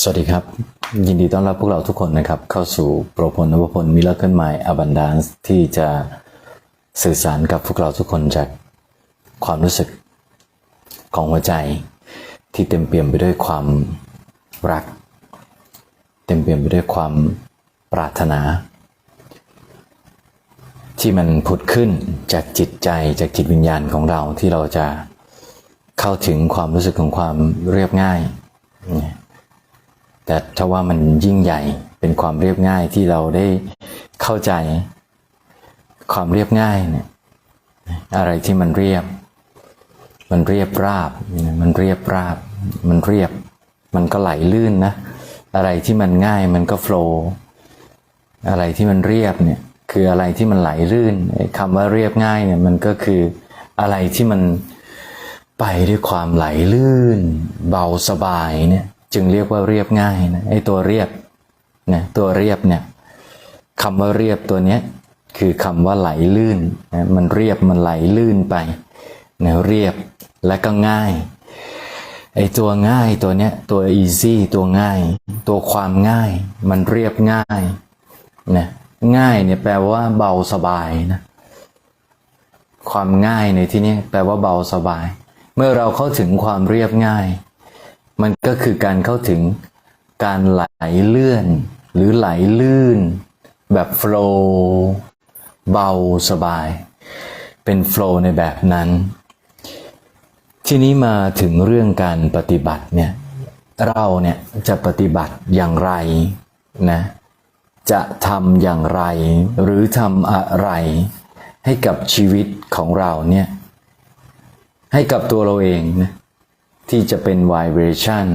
สวัสดีครับ ยินดีต้อนรับพวกเราทุกคนนะครับ เข้าสู่โปรพลนวพลมิลเลอร์เคิลไมล์อบันดานซ์ที่จะสื่อสารกับพวกเราทุกคนจากความรู้สึกของหัวใจ ที่เต็มเปี่ยมไปด้วยความรัก เต็มเปี่ยมไปด้วยความปรารถนา ที่มันผุดขึ้นจากจิตใจจากจิตวิญญาณของเราที่เราจะเข้าถึงความรู้สึกของความเรียบง่าย แต่ถ้าว่ามันยิ่งใหญ่เป็นความเรียบง่ายที่เราได้เข้าใจความเรียบง่ายเนี่ยอะไรที่มันเรียบ มันเรียบราบ มันเรียบราบ มันเรียบ มันก็ไหลลื่นนะ อะไรที่มันง่ายมันก็โฟล์อะไรที่มันเรียบเนี่ยคืออะไรที่มันไหลลื่นคำว่าเรียบง่ายเนี่ยมันก็คืออะไรที่มันไปด้วยความไหลลื่น เบาสบายเนี่ย จึงเรียกว่าเรียบง่ายนะไอ้ตัวเรียบนะตัวเรียบเนี่ยคำว่าเรียบตัวเนี้ยคือคำว่าไหลลื่นนะมันเรียบมันไหลลื่นไปนะเรียบและก็ง่ายไอ้ตัวง่ายตัวเนี้ยตัว easy ตัวง่าย ตัวความง่าย มันเรียบง่ายนะง่ายเนี่ยแปลว่าเบาสบายนะความง่ายในที่นี้แปลว่าเบาสบาย เมื่อเราเข้าถึงความเรียบง่าย มันก็คือการเข้าถึงการไหลเลื่อน หรือไหลลื่น แบบโฟล์เบาสบาย เป็นโฟล์ในแบบนั้น ทีนี้มาถึงเรื่องการปฏิบัติเนี่ยเราเนี่ยจะปฏิบัติอย่างไรนะจะทำอย่างไร หรือทำอะไร ให้กับชีวิตของเราเนี่ยให้กับตัวเราเองนะ ที่จะเป็น vibration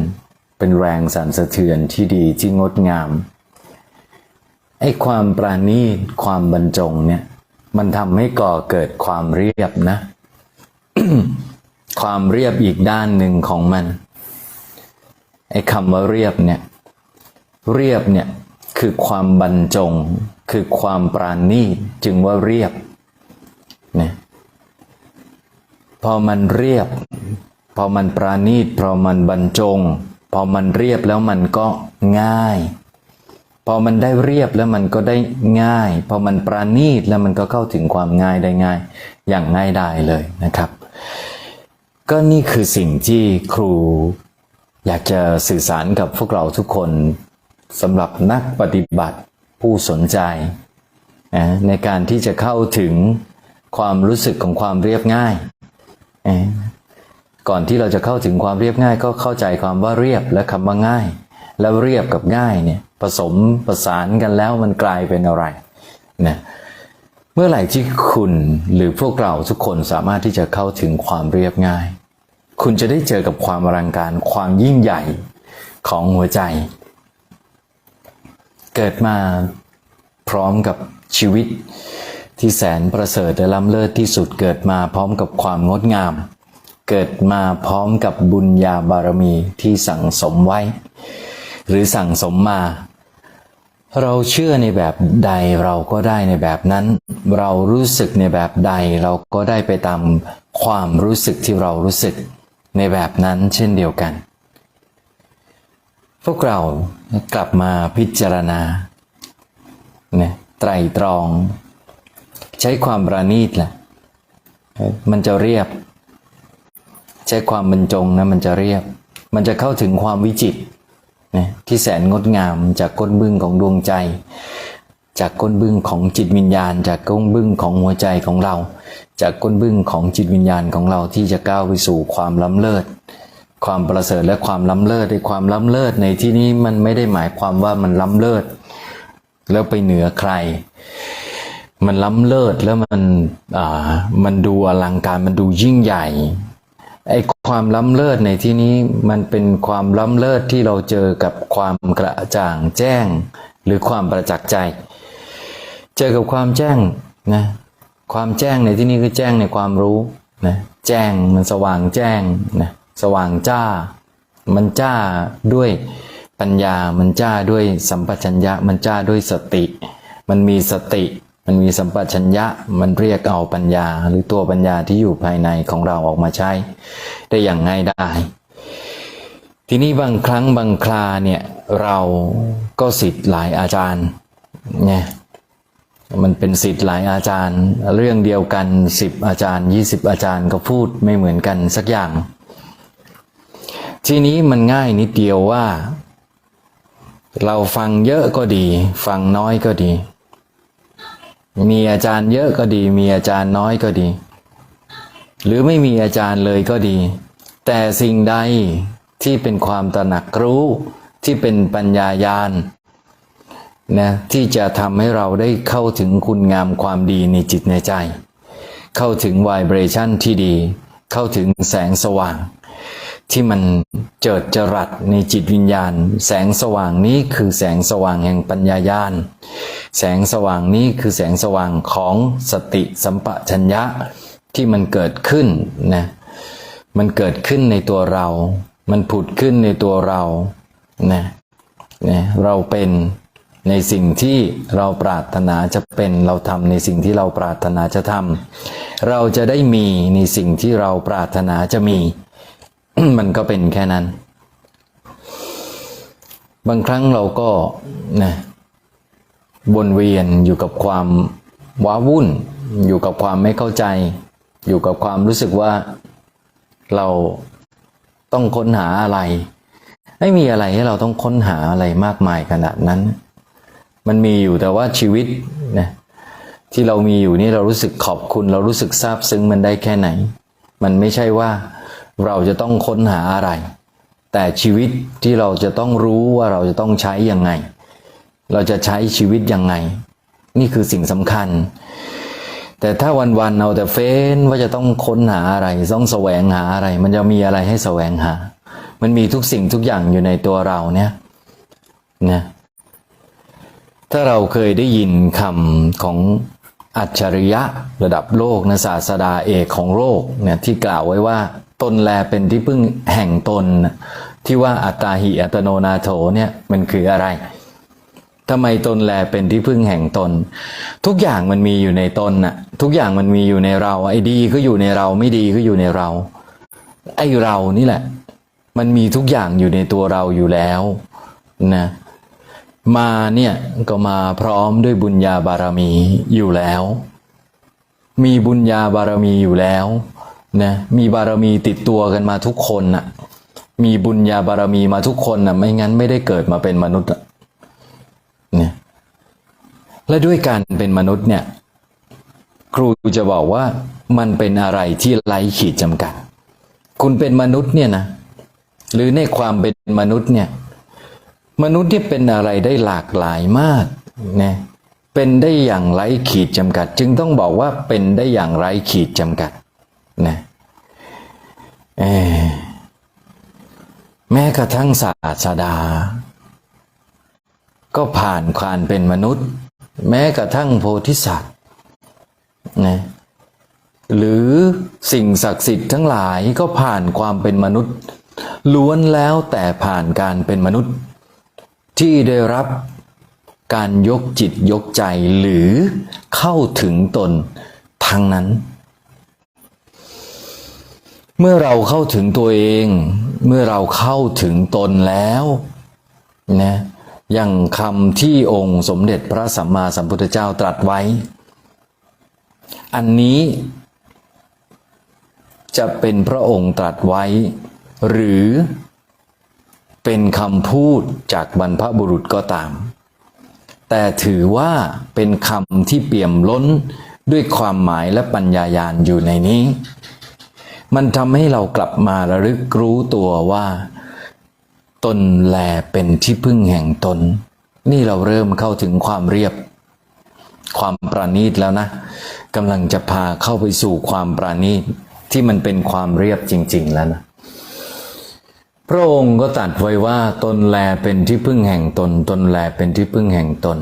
เป็นแรงสั่นสะเทือนที่ดีที่งดงาม ไอ้ความปราณีตความบรรจงเนี่ย มันทำให้ก่อเกิดความเรียบนะ ความเรียบอีกด้านหนึ่งของมัน ไอ้คำว่าเรียบเนี่ย เรียบเนี่ยคือความบรรจง คือความปราณีตจึงว่าเรียบเนี่ยพอมันเรียบ พอมันปราณีตพอมันบรรจง พอมันเรียบแล้วมันก็ง่าย พอมันได้เรียบแล้วมันก็ได้ง่าย พอมันปราณีตแล้วมันก็เข้าถึงความง่ายได้ง่าย อย่างง่ายได้เลยนะครับ ก็นี่คือสิ่งที่ครูอยากจะสื่อสารกับพวกเราทุกคนสำหรับนักปฏิบัติผู้สนใจนะในการที่จะเข้าถึงความรู้สึกของความเรียบง่าย ก่อนที่เราจะเข้าถึงความเรียบง่ายก็เข้าใจความว่าเรียบและคำว่าง่าย แล้วเรียบกับง่ายเนี่ยผสมประสานกันแล้วมันกลายเป็นอะไรนะเมื่อไหร่ที่คุณหรือพวกเราทุกคนสามารถที่จะเข้าถึงความเรียบง่าย คุณจะได้เจอกับความอลังการความยิ่งใหญ่ของหัวใจ เกิดมาพร้อมกับชีวิตที่แสนประเสริฐและล้ำเลิศที่สุดเกิดมาพร้อมกับความงดงาม เกิดมาพร้อมกับบุญญาบารมีที่สั่งสมไว้ หรือสั่งสมมา เราเชื่อในแบบใดเราก็ได้ในแบบนั้น เรารู้สึกในแบบใดเราก็ได้ไปตามความรู้สึกที่เรารู้สึกในแบบนั้นเช่นเดียวกัน พวกเรากลับมาพิจารณาเนี่ยไตรตรอง ใช้ความประณีตแหละมันจะเรียบ ใช้ความบรรจงนะมันจะเรียบ มันจะเข้าถึงความวิจิตนะที่แสนงดงามจากก้นบึ้งของดวงใจ จากก้นบึ้งของจิตวิญญาณ จากก้นบึ้งของหัวใจของเรา จากก้นบึ้งของจิตวิญญาณของเราที่จะก้าวไปสู่ความล้ำเลิศ ความประเสริฐและความล้ำเลิศในความล้ำเลิศในที่นี้มันไม่ได้หมายความว่ามันล้ำเลิศ แล้วไปเหนือใคร มันล้ำเลิศแล้วมันอ่ามันดูอลังการมันดูยิ่งใหญ่ ไอ้ความล้ำเลิศในที่นี้มันเป็นความล้ำเลิศที่เราเจอกับความกระจ่างแจ้ง หรือความประจักษ์ใจ เจอกับความแจ้งนะความแจ้งในที่นี้คือแจ้งในความรู้นะแจ้งมันสว่างแจ้งนะสว่างจ้า มันจ้าด้วยปัญญา มันจ้าด้วยสัมปชัญญะ มันจ้าด้วยสติ มันมีสติ มันมีสัมปชัญญะมันเรียกเอาปัญญา หรือตัวปัญญาที่อยู่ภายในของเราออกมาใช้ ได้อย่างง่ายได้ ทีนี้บางครั้งบางคราเนี่ยเราก็สิทธิ์หลายอาจารย์เนี่ยมันเป็นสิทธิ์หลายอาจารย์ เรื่องเดียวกันสิบอาจารย์ยี่สิบอาจารย์ก็พูดไม่เหมือนกันสักอย่าง ทีนี้มันง่ายนิดเดียวว่า เราฟังเยอะก็ดี ฟังน้อยก็ดี มีอาจารย์เยอะก็ดี มีอาจารย์น้อยก็ดี หรือไม่มีอาจารย์เลยก็ดี แต่สิ่งใดที่เป็นความตระหนักรู้ที่เป็นปัญญายาณนะที่จะทำให้เราได้เข้าถึงคุณงามความดีในจิตในใจ เข้าถึงไวเบรชั่นที่ดี เข้าถึงแสงสว่าง ที่มันเจิดจรัสในจิตวิญญาณ แสงสว่างนี้คือแสงสว่างแห่งปัญญายาณ แสงสว่างนี้คือแสงสว่างของสติสัมปชัญญะที่มันเกิดขึ้นนะมันเกิดขึ้นในตัวเรา มันผุดขึ้นในตัวเรานะนะเราเป็นในสิ่งที่เราปรารถนาจะเป็นเราทำในสิ่งที่เราปรารถนาจะทำเราจะได้มีในสิ่งที่เราปรารถนาจะมี มันก็เป็นแค่นั้น บางครั้งเราก็นะวนเวียนอยู่กับความว้าวุ่น อยู่กับความไม่เข้าใจ อยู่กับความรู้สึกว่าเราต้องค้นหาอะไร ไม่มีอะไรให้เราต้องค้นหาอะไรมากมายขนาดนั้น มันมีอยู่แต่ว่าชีวิตนะที่เรามีอยู่นี่เรารู้สึกขอบคุณ เรารู้สึกซาบซึ้งมันได้แค่ไหน มันไม่ใช่ว่า เราจะต้องค้นหาอะไร แต่ชีวิตที่เราจะต้องรู้ว่าเราจะต้องใช้ยังไง เราจะใช้ชีวิตยังไง นี่คือสิ่งสำคัญ แต่ถ้าวันๆเอาแต่เฟ้นว่าจะต้องค้นหาอะไรต้องแสวงหาอะไร มันจะมีอะไรให้แสวงหา มันมีทุกสิ่งทุกอย่างอยู่ในตัวเราเนี่ยนะถ้าเราเคยได้ยินคำของอัจฉริยะระดับโลกนะศาสดาเอกของโลกเนี่ยที่กล่าวไว้ว่า ตนแลเป็นที่พึ่งแห่งตน ที่ว่าอัตตาหิอัตโนนาโถเนี่ยมันคืออะไรทำไมตนแลเป็นที่พึ่งแห่งตน ทุกอย่างมันมีอยู่ในตนน่ะ ทุกอย่างมันมีอยู่ในเรา ไอ้ดีก็อยู่ในเราไม่ดีก็อยู่ในเรา ไอ้เรานี่แหละ มันมีทุกอย่างอยู่ในตัวเราอยู่แล้วนะมาเนี่ยก็มาพร้อมด้วยบุญญาบารมีอยู่แล้ว มีบุญญาบารมีอยู่แล้ว นะมีบารมีติดตัวกันมาทุกคนน่ะ มีบุญญาบารมีมาทุกคนน่ะ ไม่งั้นไม่ได้เกิดมาเป็นมนุษย์อะเนี่ยและด้วยการเป็นมนุษย์เนี่ย ครูจะบอกว่ามันเป็นอะไรที่ไร้ขีดจำกัด คุณเป็นมนุษย์เนี่ยนะ หรือในความเป็นมนุษย์เนี่ย มนุษย์ที่เป็นอะไรได้หลากหลายมากนะเป็นได้อย่างไร้ขีดจำกัด จึงต้องบอกว่าเป็นได้อย่างไร้ขีดจำกัดนะเแม้กระทั่งศาสดา ก็ผ่านการเป็นมนุษย์ แม้กระทั่งโพธิสัตว์นะหรือสิ่งศักดิ์สิทธิ์ทั้งหลายก็ผ่านความเป็นมนุษย์ ล้วนแล้วแต่ผ่านการเป็นมนุษย์ ที่ได้รับการยกจิตยกใจหรือเข้าถึงตนทั้งนั้น เมื่อเราเข้าถึงตัวเอง เมื่อเราเข้าถึงตนแล้วนะอย่างคำที่องค์สมเด็จพระสัมมาสัมพุทธเจ้าตรัสไว้ อันนี้จะเป็นพระองค์ตรัสไว้ หรือเป็นคำพูดจากบรรพบุรุษก็ตาม แต่ถือว่าเป็นคำที่เปี่ยมล้นด้วยความหมายและปัญญายาณอยู่ในนี้ มันทำให้เรากลับมาระลึกรู้ตัวว่า ตนแลเป็นที่พึ่งแห่งตน นี่เราเริ่มเข้าถึงความเรียบ ความปราณีตแล้วนะกำลังจะพาเข้าไปสู่ความปราณีตที่มันเป็นความเรียบจริง ๆ แล้วนะพระองค์ก็ตรัสไว้ว่าตนแลเป็นที่พึ่งแห่งตน ตนแลเป็นที่พึ่งแห่งตน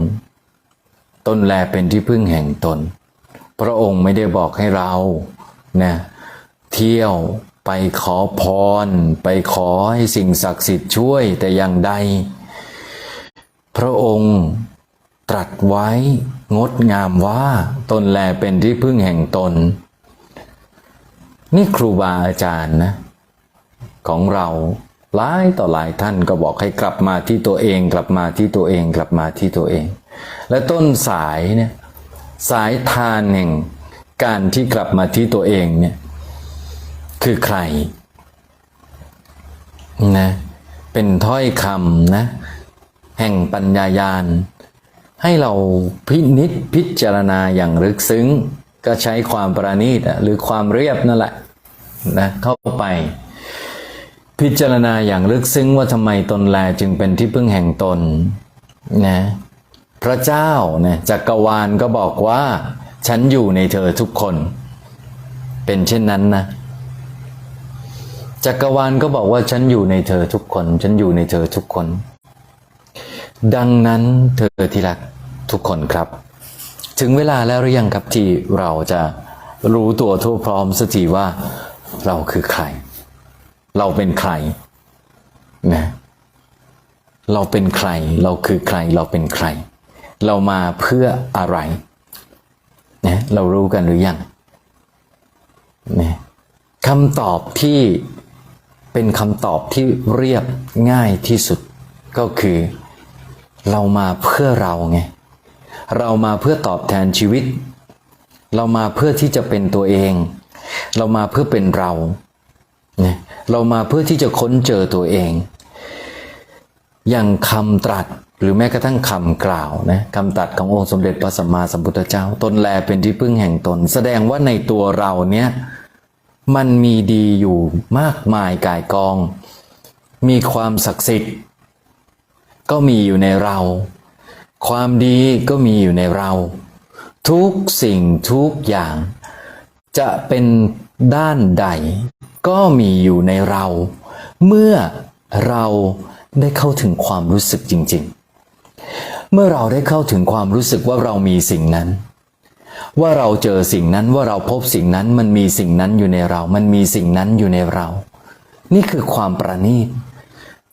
ตนแลเป็นที่พึ่งแห่งตน พระองค์ไม่ได้บอกให้เรานะ เที่ยว ไปขอพร ไปขอให้สิ่งศักดิ์สิทธิ์ช่วยแต่อย่างใด พระองค์ตรัสไว้งดงามว่าตนแลเป็นที่พึ่งแห่งตน นี่ครูบาอาจารย์นะ ของเราหลายต่อหลายท่านก็บอกให้กลับมาที่ตัวเอง กลับมาที่ตัวเองกลับมาที่ตัวเอง และต้นสายเนี่ยสายทานแห่งการที่กลับมาที่ตัวเองเนี่ย คือใครนะเป็นถ้อยคำนะ แห่งปัญญายาณ ให้เราพินิษพิจารณาอย่างลึกซึ้ง ก็ใช้ความประณีตหรือความเรียบนั่นแหละนะเข้าไป พิจารณาอย่างลึกซึ้งว่าทำไมตนแลจึงเป็นที่พึ่งแห่งตนนะพระเจ้าเนี่ยจักรวาลก็บอกว่า ฉันอยู่ในเธอทุกคน เป็นเช่นนั้นนะ จักรวาลก็บอกว่าฉันอยู่ในเธอทุกคน ฉันอยู่ในเธอทุกคน ดังนั้นเธอที่รักทุกคนครับ ถึงเวลาแล้วหรือยังครับที่เราจะรู้ตัวทั่วพร้อมสักทีว่าเราคือใคร เราเป็นใครนะเราเป็นใคร เราคือใคร เราเป็นใคร เรามาเพื่ออะไรนะเรารู้กันหรือยังนะคำตอบที่ เป็นคำตอบที่เรียบง่ายที่สุดก็คือ เรามาเพื่อเราไง เรามาเพื่อตอบแทนชีวิต เรามาเพื่อที่จะเป็นตัวเอง เรามาเพื่อเป็นเราเนี่ยเรามาเพื่อที่จะค้นเจอตัวเอง อย่างคำตรัสหรือแม้กระทั่งคำกล่าวนะคำตรัสขององค์สมเด็จพระสัมมาสัมพุทธเจ้า ตนแลเป็นที่พึ่งแห่งตน แสดงว่าในตัวเราเนี้ย มันมีดีอยู่มากมายกายกอง มีความศักดิ์สิทธิ์ ก็มีอยู่ในเรา ความดีก็มีอยู่ในเรา ทุกสิ่งทุกอย่าง จะเป็นด้านใด ก็มีอยู่ในเรา เมื่อเราได้เข้าถึงความรู้สึกจริง ๆ เมื่อเราได้เข้าถึงความรู้สึกว่าเรามีสิ่งนั้น ว่าเราเจอสิ่งนั้นว่าเราพบสิ่งนั้นมันมีสิ่งนั้นอยู่ในเรา มันมีสิ่งนั้นอยู่ในเรา นี่คือความประณีต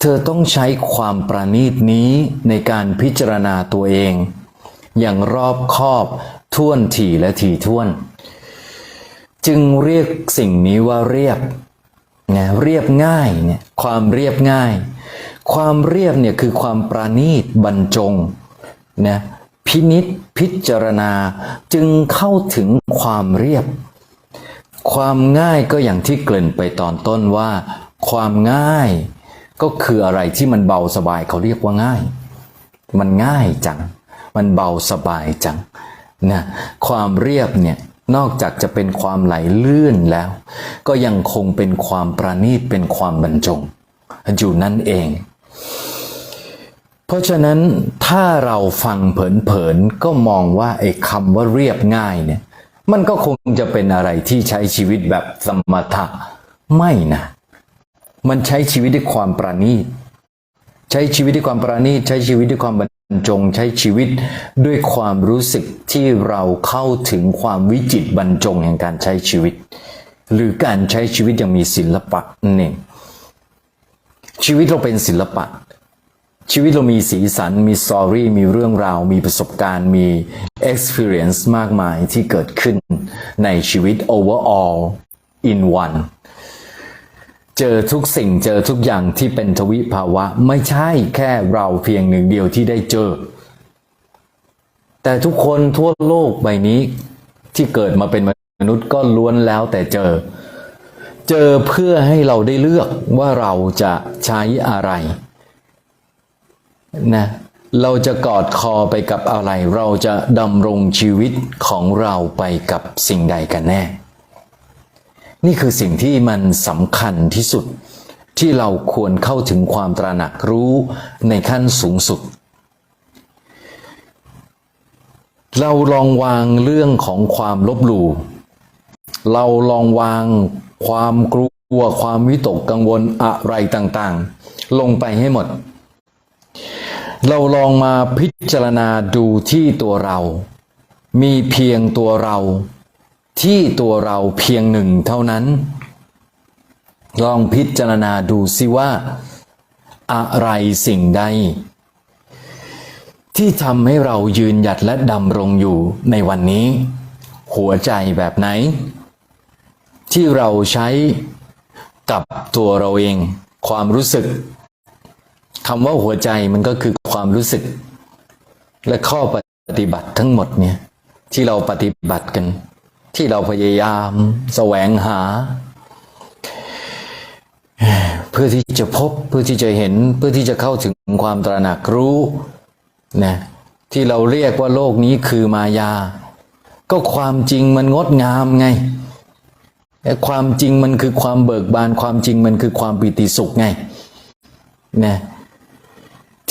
เธอต้องใช้ความประณีตนี้ในการพิจารณาตัวเอง อย่างรอบคอบท่วนถี่และถี่ท่วน จึงเรียกสิ่งนี้ว่าเรียบนะเรียบง่ายเนี่ยความเรียบง่าย ความเรียบเนี่ยคือความประณีตบรรจงนะ พินิษพิจารณาจึงเข้าถึงความเรียบ ความง่ายก็อย่างที่เกริ่นไปตอนต้นว่า ความง่ายก็คืออะไรที่มันเบาสบายเขาเรียกว่าง่าย มันง่ายจัง มันเบาสบายจังนะความเรียบเนี่ยนอกจากจะเป็นความไหลลื่นแล้ว ก็ยังคงเป็นความประณีตเป็นความบรรจง อยู่นั่นเอง เพราะฉะนั้นถ้าเราฟังเผินๆก็มองว่าไอ้คำว่าเรียบง่ายเนี่ย มันก็คงจะเป็นอะไรที่ใช้ชีวิตแบบสมถะไม่นะ มันใช้ชีวิตด้วยความประณีตใช้ชีวิตด้วยความประณีตใช้ชีวิตด้วยความบรรจง ใช้ชีวิตด้วยความรู้สึกที่เราเข้าถึงความวิจิตบรรจงแห่งการใช้ชีวิต หรือการใช้ชีวิตอย่างมีศิลปะนั่นเองชีวิตเราเป็นศิลปะ ชีวิตเรามีสีสัน มีสตอรี่ มีเรื่องราว มีประสบการณ์ มี experience มากมายที่เกิดขึ้นในชีวิต overall in one เจอทุกสิ่งเจอทุกอย่างที่เป็นทวิภาวะ ไม่ใช่แค่เราเพียงหนึ่งเดียวที่ได้เจอ แต่ทุกคนทั่วโลกใบนี้ที่เกิดมาเป็นมนุษย์ก็ล้วนแล้วแต่เจอ เจอเพื่อให้เราได้เลือกว่าเราจะใช้อะไร นะเราจะกอดคอไปกับอะไร เราจะดำรงชีวิตของเราไปกับสิ่งใดกันแน่ นี่คือสิ่งที่มันสำคัญที่สุด ที่เราควรเข้าถึงความตระหนักรู้ในขั้นสูงสุด เราลองวางเรื่องของความลบหลู่เราลองวางความกลัวความวิตกกังวลอะไรต่างๆ ลงไปให้หมด เราลองมาพิจารณาดูที่ตัวเรา มีเพียงตัวเรา ที่ตัวเราเพียงหนึ่งเท่านั้น ลองพิจารณาดูสิว่า อะไรสิ่งใด ที่ทำให้เรายืนหยัดและดำรงอยู่ในวันนี้ หัวใจแบบไหน ที่เราใช้กับตัวเราเอง ความรู้สึกคำว่าหัวใจมันก็คือ ความรู้สึก และข้อปฏิบัติทั้งหมดเนี่ย ที่เราปฏิบัติกัน ที่เราพยายาม แสวงหา เพื่อที่จะพบเพื่อที่จะเห็นเพื่อที่จะเข้าถึงความตระหนักรู้นะที่เราเรียกว่าโลกนี้คือมายา ก็ความจริงมันงดงามไงแต่ความจริงมันคือความเบิกบาน ความจริงมันคือความปิติสุขไงนะ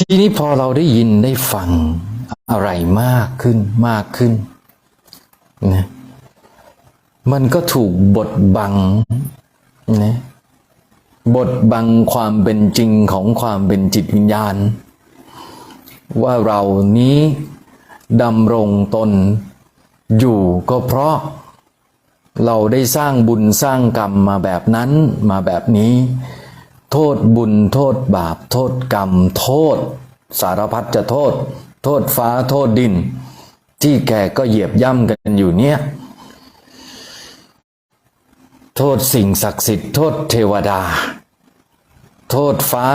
ทีนี้พอเราได้ยินได้ฟังอะไรมากขึ้นมากขึ้นนะมันก็ถูกบดบังนะบดบังความเป็นจริงของความเป็นจิตวิญญาณ ว่าเรานี้ดำรงตนอยู่ก็เพราะเราได้สร้างบุญสร้างกรรมมาแบบนั้นมาแบบนี้ โทษบุญโทษบาป โทษกรรม โทษ สารพัดจะโทษ โทษฟ้าโทษดิน ที่แกก็เหยียบย่ำกันอยู่เนี่ย โทษสิ่งศักดิ์สิทธิ์โทษเทวดา โทษฟ้า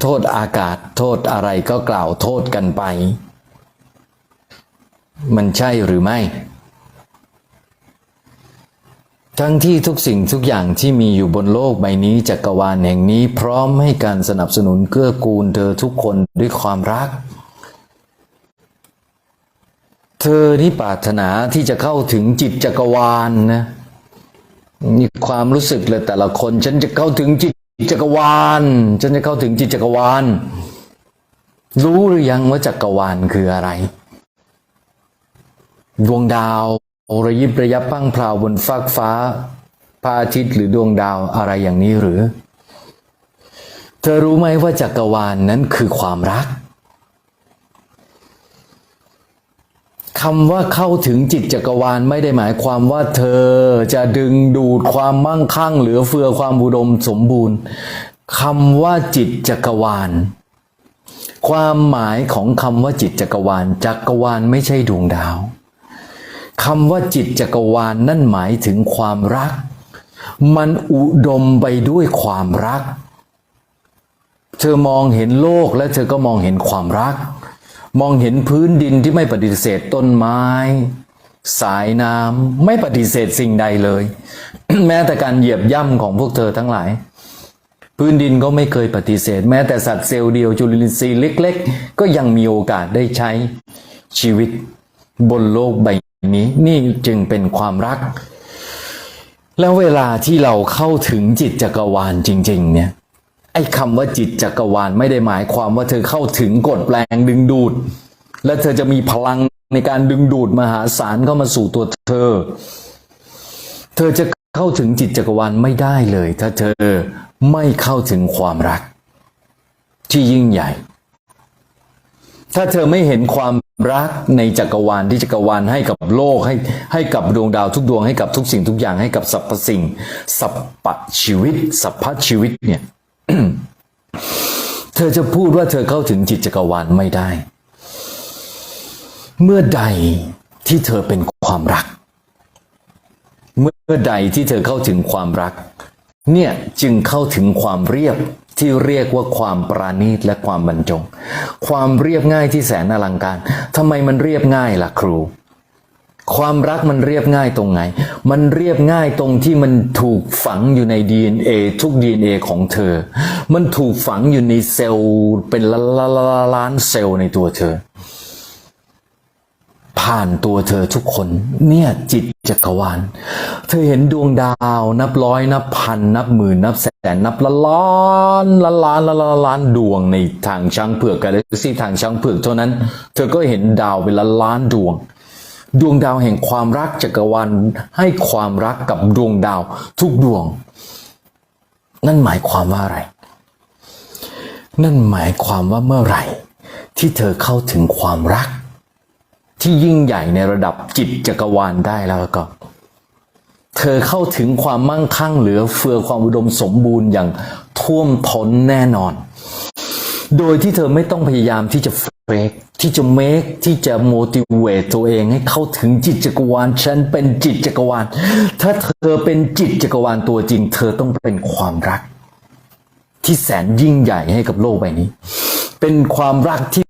โทษอากาศ โทษอะไรก็กล่าวโทษกันไป มันใช่หรือไม่ ทั้งที่ทุกสิ่งทุกอย่างที่มีอยู่บนโลกใบนี้จักรวาลแห่งนี้ พร้อมให้การสนับสนุนเกื้อกูลเธอทุกคนด้วยความรัก เธอนี่ปรารถนาที่จะเข้าถึงจิตจักรวาลนะมีความรู้สึกเลยแต่ละคน ฉันจะเข้าถึงจิตจักรวาล ฉันจะเข้าถึงจิตจักรวาล รู้หรือยังว่าจักรวาลคืออะไร ดวงดาว โอระยิบระยับพังพราวบนฟากฟ้าพระอาทิตย์หรือดวงดาวอะไรอย่างนี้หรือ เธอรู้ไหมว่าจักรวาลนนั้นคือความรักคำว่าเข้าถึงจิตจักรวาลไม่ได้หมายความว่าเธอจะดึงดูดความมั่งคั่ง เหลือเฟือความอุดมสมบูรณ์คำว่าจิตจักรวาล ความหมายของคำว่าจิตจักรวาล จักรวาลไม่ใช่ดวงดาว คำว่าจิตจักรวาลนั่นหมายถึงความรัก มันอุดมไปด้วยความรัก เธอมองเห็นโลกและเธอก็มองเห็นความรัก มองเห็นพื้นดินที่ไม่ปฏิเสธต้นไม้ สายน้ำไม่ปฏิเสธสิ่งใดเลย แม้แต่การเหยียบย่ำของพวกเธอทั้งหลาย พื้นดินก็ไม่เคยปฏิเสธ แม้แต่สัตว์เซลล์เดียวจุลินทรีย์เล็ก ๆ ก็ยังมีโอกาสได้ใช้ชีวิตบนโลกใบ นี้นี่จึงเป็นความรัก แล้วเวลาที่เราเข้าถึงจิตจักรวาลจริง ๆ เนี่ยไอ้คำว่าจิตจักรวาลไม่ได้หมายความว่าเธอเข้าถึงกฎแปลงดึงดูด และเธอจะมีพลังในการดึงดูดมหาศาลเข้ามาสู่ตัวเธอ เธอจะเข้าถึงจิตจักรวาลไม่ได้เลย ถ้าเธอไม่เข้าถึงความรัก ที่ยิ่งใหญ่ ถ้าเธอไม่เห็นความรักในจักรวาลที่จักรวาลให้กับโลกให้ให้กับดวงดาวทุกดวงให้กับทุกสิ่งทุกอย่างให้กับสรรพสิ่งสรรพชีวิตสรรพชีวิตเนี่ยเธอจะพูดว่าเธอเข้าถึงจิตจักรวาลไม่ได้ เมื่อใดที่เธอเป็นความรัก เมื่อใดที่เธอเข้าถึงความรัก เนี่ยจึงเข้าถึงความเรียบ ที่เรียกว่าความปราณีตและความบรรจง ความเรียบง่ายที่แสนอลังการทำไมมันเรียบง่ายล่ะครู ความรักมันเรียบง่ายตรงไหน มันเรียบง่ายตรงที่มันถูกฝังอยู่ใน DNA ทุก DNA ของเธอ มันถูกฝังอยู่ในเซลล์เป็นล้านล้านเซลล์ในตัวเธอ ผ่านตัวเธอทุกคน เนี่ยจิตจักรวาล เธอเห็นดวงดาว นับร้อยนับพัน นับหมื่นนับแสนนับล้านล้านล้านล้านล้านล้านานดวงในทางช้างเผือกกาแล็กซี่ทางช้างเผือกเท่านั้น เธอก็เห็นดาวเป็นล้านล้านดวง ดวงดาวแห่งความรักจักรวาลให้ความรักกับดวงดาวทุกดวง นั่นหมายความว่าอะไร นั่นหมายความว่าเมื่อไหร่ ที่เธอเข้าถึงความรัก ที่ยิ่งใหญ่ในระดับจิตจักรวาลได้แล้วก็ เธอเข้าถึงความมั่งคั่งเหลือเฟือความอุดมสมบูรณ์อย่างท่วมท้นแน่นอน โดยที่เธอไม่ต้องพยายามที่จะเฟกที่จะเมคที่จะ motivate ตัวเองให้เข้าถึงจิตจักรวาลฉันเป็นจิตจักรวาล ถ้าเธอเป็นจิตจักรวาลตัวจริง เธอต้องเป็นความรัก ที่แสนยิ่งใหญ่ให้กับโลกใบนี้ เป็นความรักที่